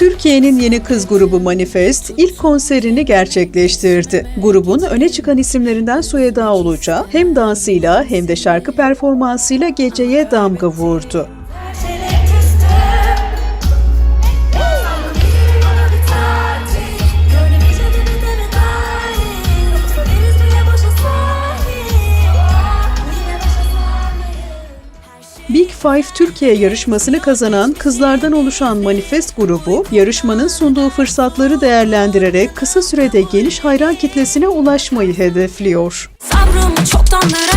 Türkiye'nin yeni kız grubu Manifest ilk konserini gerçekleştirdi. Grubun öne çıkan isimlerinden Sueda Uluca hem dansıyla hem de şarkı performansıyla geceye damga vurdu. Big Five Türkiye yarışmasını kazanan kızlardan oluşan Manifest grubu, yarışmanın sunduğu fırsatları değerlendirerek kısa sürede geniş hayran kitlesine ulaşmayı hedefliyor. Sabrımı çoktandır